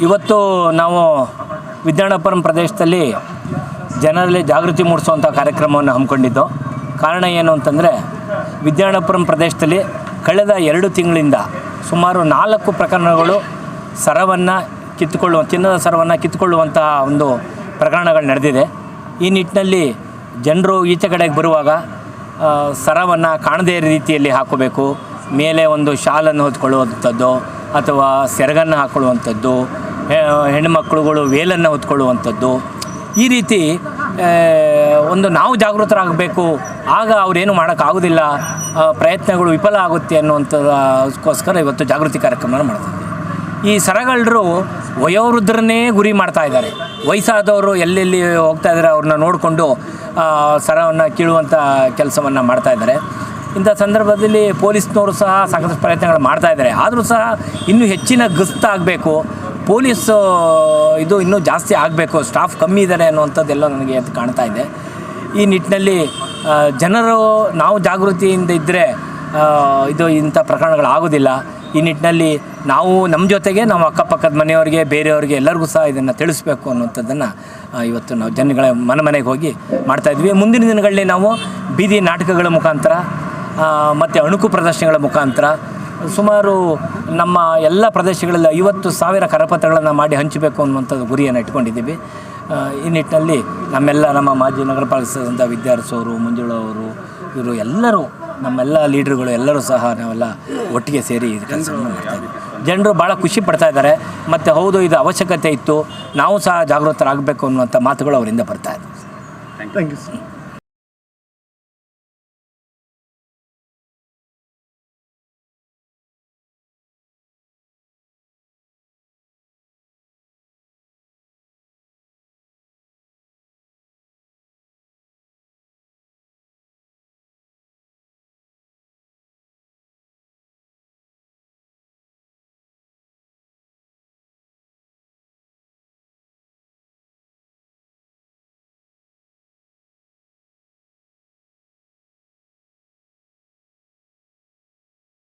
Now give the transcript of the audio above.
ಇವತ್ತು ನಾವು ವಿಜ್ಞಾನಪುರಂ ಪ್ರದೇಶದಲ್ಲಿ ಜನರಲ್ಲಿ ಜಾಗೃತಿ ಮೂಡಿಸುವಂಥ ಕಾರ್ಯಕ್ರಮವನ್ನು ಹಮ್ಮಿಕೊಂಡಿದ್ದು. ಕಾರಣ ಏನು ಅಂತಂದರೆ, ವಿಜ್ಞಾನಪುರಂ ಪ್ರದೇಶದಲ್ಲಿ ಕಳೆದ ಎರಡು ತಿಂಗಳಿಂದ ಸುಮಾರು ನಾಲ್ಕು ಪ್ರಕರಣಗಳು ಸರವನ್ನು ಕಿತ್ತುಕೊಳ್ಳುವ, ಚಿನ್ನದ ಸರವನ್ನು ಕಿತ್ತುಕೊಳ್ಳುವಂತಹ ಒಂದು ಪ್ರಕರಣಗಳು ನಡೆದಿದೆ. ಈ ನಿಟ್ಟಿನಲ್ಲಿ ಜನರು ಈಚೆ ಕಡೆಗೆ ಬರುವಾಗ ಸರವನ್ನು ಕಾಣದೇ ರೀತಿಯಲ್ಲಿ ಹಾಕೋಬೇಕು. ಮೇಲೆ ಒಂದು ಶಾಲನ್ನು ಹೊತ್ಕೊಳ್ಳುವಂಥದ್ದು ಅಥವಾ ಸೆರಗನ್ನು ಹಾಕ್ಕೊಳ್ಳುವಂಥದ್ದು ಹೆಣ್ಣುಮಕ್ಕಳುಗಳು ವೇಲನ್ನು ಹೊತ್ಕೊಳ್ಳುವಂಥದ್ದು. ಈ ರೀತಿ ಒಂದು ನಾವು ಜಾಗೃತರಾಗಬೇಕು, ಆಗ ಅವರೇನು ಮಾಡೋಕ್ಕಾಗೋದಿಲ್ಲ ಪ್ರಯತ್ನಗಳು ವಿಫಲ ಆಗುತ್ತೆ ಅನ್ನುವಂಥದಕ್ಕೋಸ್ಕರ ಇವತ್ತು ಜಾಗೃತಿ ಕಾರ್ಯಕ್ರಮನ ಮಾಡ್ತಿದ್ದೀವಿ ಈ ಸರಗಳರು ವಯೋವೃದ್ಧರನ್ನೇ ಗುರಿ ಮಾಡ್ತಾ ಇದ್ದಾರೆ. ವಯಸ್ಸಾದವರು ಎಲ್ಲೆಲ್ಲಿ ಹೋಗ್ತಾ ಇದ್ದಾರೆ ಅವ್ರನ್ನ ನೋಡಿಕೊಂಡು ಸರವನ್ನು ಕೀಳುವಂಥ ಕೆಲಸವನ್ನು ಮಾಡ್ತಾ ಇದ್ದಾರೆ. ಇಂಥ ಸಂದರ್ಭದಲ್ಲಿ ಪೊಲೀಸ್ನವರು ಸಹ ಸಾಕಷ್ಟು ಪ್ರಯತ್ನಗಳು ಮಾಡ್ತಾ ಇದ್ದಾರೆ. ಆದರೂ ಸಹ ಇನ್ನೂ ಹೆಚ್ಚಿನ ಗಸ್ತಾಗಬೇಕು ಪೊಲೀಸ್ ಇದು ಇನ್ನೂ ಜಾಸ್ತಿ ಆಗಬೇಕು. ಸ್ಟಾಫ್ ಕಮ್ಮಿ ಇದ್ದಾರೆ ಅನ್ನುವಂಥದ್ದೆಲ್ಲ ನನಗೆ ಅದು ಕಾಣ್ತಾ ಇದೆ. ಈ ನಿಟ್ಟಿನಲ್ಲಿ ಜನರು ನಾವು ಜಾಗೃತಿಯಿಂದ ಇದ್ದರೆ ಇದು ಇಂಥ ಪ್ರಕರಣಗಳಾಗೋದಿಲ್ಲ ಈ ನಿಟ್ಟಿನಲ್ಲಿ ನಾವು ನಮ್ಮ ಜೊತೆಗೆ ನಾವು ಅಕ್ಕಪಕ್ಕದ ಮನೆಯವರಿಗೆ, ಬೇರೆಯವರಿಗೆ ಎಲ್ಲರಿಗೂ ಸಹ ಇದನ್ನು ತಿಳಿಸ್ಬೇಕು ಅನ್ನುವಂಥದ್ದನ್ನು ಇವತ್ತು ನಾವು ಜನಗಳ ಮನೆ ಮನೆಗೆ ಹೋಗಿ ಮಾಡ್ತಾಯಿದ್ವಿ ಮುಂದಿನ ದಿನಗಳಲ್ಲಿ ನಾವು ಬೀದಿ ನಾಟಕಗಳ ಮುಖಾಂತರ ಮತ್ತು ಅಣುಕು ಪ್ರದರ್ಶನಗಳ ಮುಖಾಂತರ ಸುಮಾರು ನಮ್ಮ ಎಲ್ಲ ಪ್ರದೇಶಗಳಲ್ಲಿ ಐವತ್ತು ಸಾವಿರ ಕರಪತ್ರಗಳನ್ನು ಮಾಡಿ ಹಂಚಬೇಕು ಅನ್ನುವಂಥದ್ದು ಗುರಿಯನ್ನು ಇಟ್ಕೊಂಡಿದ್ದೀವಿ. ಈ ನಿಟ್ಟಿನಲ್ಲಿ ನಮ್ಮೆಲ್ಲ ನಮ್ಮ ಮಾಜಿ ನಗರ ಪಾಲಿಸಿದಂಥ ವಿದ್ಯಾರ್ಥಿಸೋರು ಮುಂಜುಳವರು ಅವರು, ಇವರು ಎಲ್ಲರೂ, ನಮ್ಮೆಲ್ಲ ಲೀಡ್ರುಗಳು ಎಲ್ಲರೂ ಸಹ ನಾವೆಲ್ಲ ಒಟ್ಟಿಗೆ ಸೇರಿ ಇದು ಕೆಲಸವನ್ನು ಮಾಡ್ತಾ ಇದ್ದೀವಿ. ಜನರು ಭಾಳ ಖುಷಿ ಪಡ್ತಾ ಇದ್ದಾರೆ. ಮತ್ತು ಹೌದು, ಇದು ಅವಶ್ಯಕತೆ ಇತ್ತು. ನಾವು ಸಹ ಜಾಗೃತರಾಗಬೇಕು ಅನ್ನುವಂಥ ಮಾತುಗಳು ಅವರಿಂದ ಬರ್ತಾ ಇದೆ. Thank you